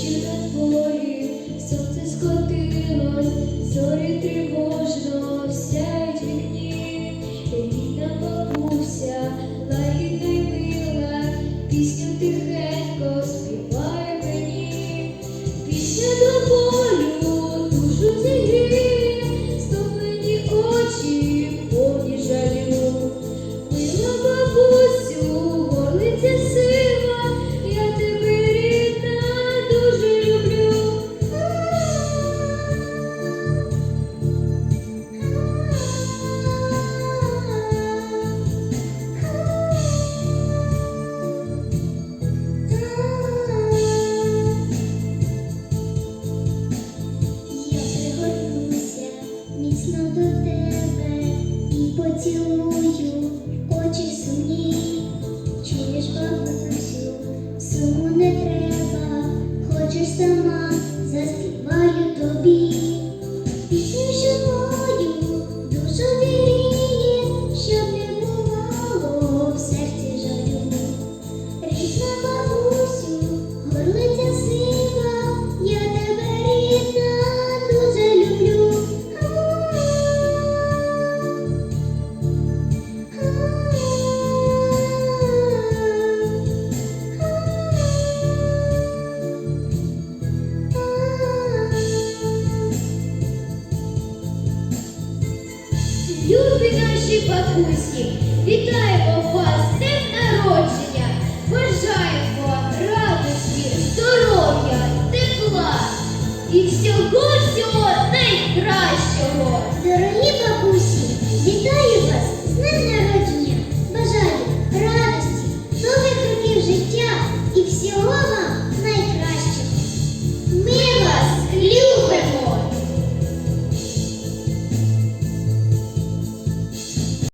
ночі на полі, сонце скотилось, тривожно сяють вікні, Ти бідна бабуся, лагідна й мила, пісню тихе. поцілую очі сумні, чуєш бабу любі наші бабусі, вітаємо вас!